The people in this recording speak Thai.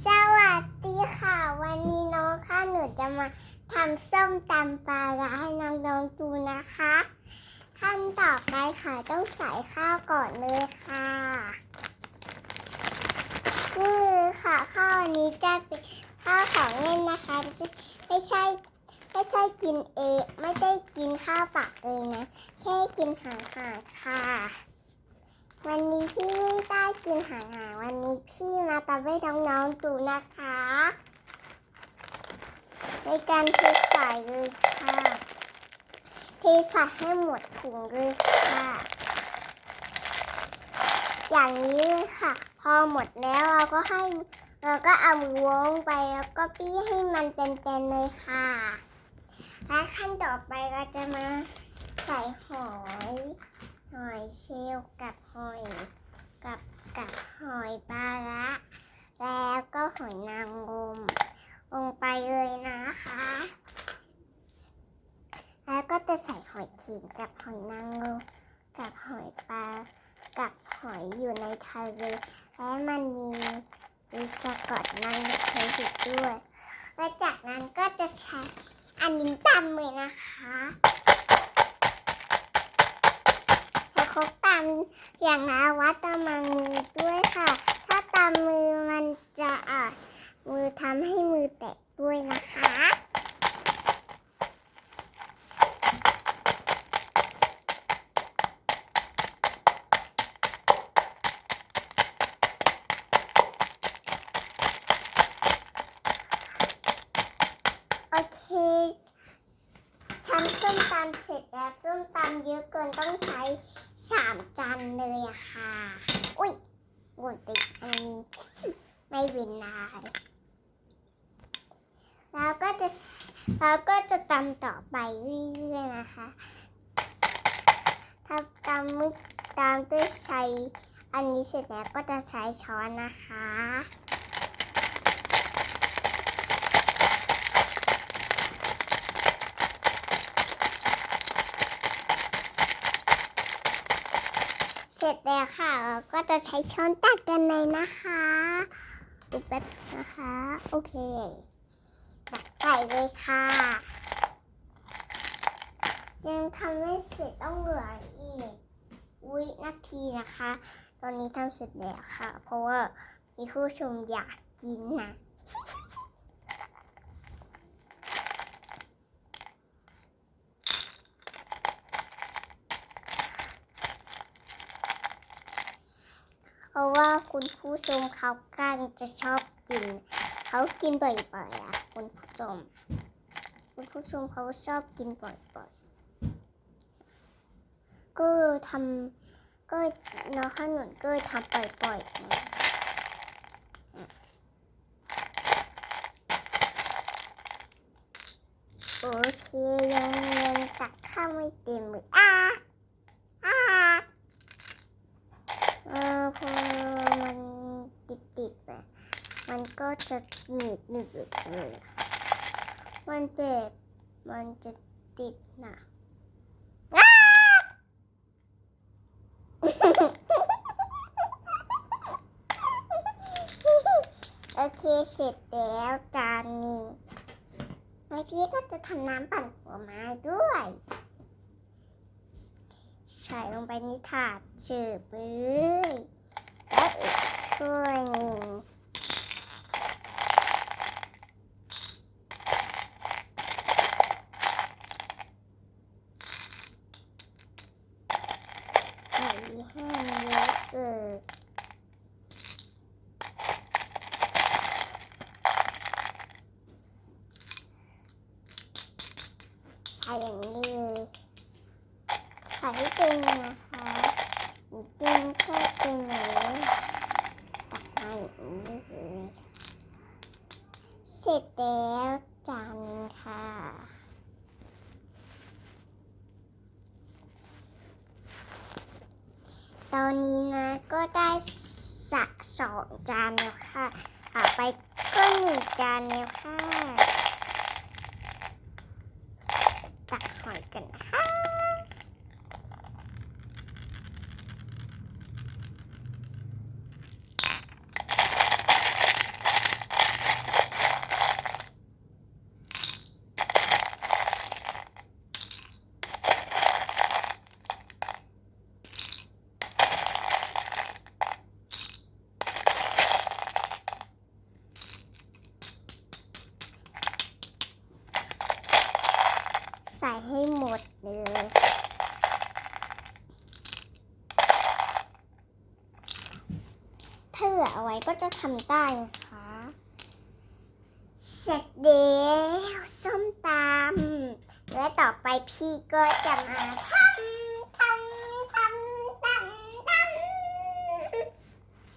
สวัสดีค่ะ วันนี้น้องค่ะหนูจะมาทำส้มตำปลาร้าให้น้องๆดูนะคะ ขั้นต่อไปค่ะต้องใส่ข้าวก่อนเลยค่ะนี่ค่ะข้าวอันนี้จะเป็นข้าวของเล่นนะคะไม่ใช่ไม่ใช่ไม่ใช่กินเองไม่ได้กินข้าวปลักเลยนะ แค่กินห่างๆค่ะ วันนี้พี่ไม่ได้กินห่างๆวันนี้พี่มาตำให้น้องๆดูนะคะ ในการเทใส่เลยค่ะเทใส่ให้หมดถุงเลยค่ะ อย่างนี้เลยค่ะ พอหมดแล้วเราก็ให้เราก็เอามือวงไปแล้วก็ปี้ให้มันเต็มๆเลยค่ะและขั้นต่อไปเราจะมาใส่หอย หอยเชลล์กับหอยกับกับหอยปลาระแล้วก็หอยนางรมลงไปเลยนะคะ แล้วก็จะใส่หอยเขิงกับหอยนางรมกับหอยปลากับหอยอยู่ในทะเลและมันมีมีสะกดมันเคยติดด้วย และจากนั้นก็จะใช้อันนี้ตามมือนะคะ ครกตามอย่างนะวัดตามมือด้วยค่ะ ถ้าตามมือมันจะอะมือทำให้มือแตกด้วยนะคะโอเค ทำส้มตำเสร็จแล้วส้มตำเยอะเกินต้องใช้สามจานเลยอะค่ะ อุ้ยหมดไปอันนี้ไม่เป็นไรแล้วก็จะเราก็จะตำต่อไปเรื่อยๆนะคะถ้าตำมึกตามด้วยใช้อันนี้เสร็จแล้วก็จะใช้ช้อนนะคะ สร็จแล้วค่ะเราก็จะใช้ช้อนตักกันเลยนะคะอุปบนะคะ โอเคตักใส่เลยค่ะ ยังทำไม่เสร็จต้องเหลืออีกวินาทีนะคะ ตอนนี้ทำเสร็จแล้วค่ะ เพราะว่ามีผู้ชมอยากกินนะ เพราะว่า คุณผู้ชมเขากางจะชอบกิน เขากินบ่อยๆอะคุณผู้ชม คุณผู้ชมเขาชอบกินบ่อยๆ ก็ทำก็น้องขนุนก็ทำบ่อยๆนะโอเคยังยังตักข้าวไม่เต็มเลยอะอะ เออพอมันติดติดๆอะมันก็ จะหนืดหนืดเลยมันเจ็บมันจะติดนะโอเคเสร็จแล้วจานนี้แล้วพี่ก็จะทำน้ำปั่นหัวไม้ด้วย ใส่ลงไปในถาดเจืบเลยและอีกถ้วยหนึ่งใส่ให้เยอะเกิน ใส่อย่างนี้เลยใช้ให้เต็มนะคะอีกเต็มก็เต็มเลยตักมาอย่างนี้เลยเสร็จแล้วจานหนึงค่ะตอนนี้นะก็ได้สะสองจานแล้วค่ะ ต่อไปก็หนึ่งจานแล้วค่ะ ตักหอยกันนะคะ ให้หมดเลย ถ้าเหลื อเอาไว้ก็จะทำได้นะคะ เสร็จแล้วส้มตำและต่อไปพี่ก็จะมาทำ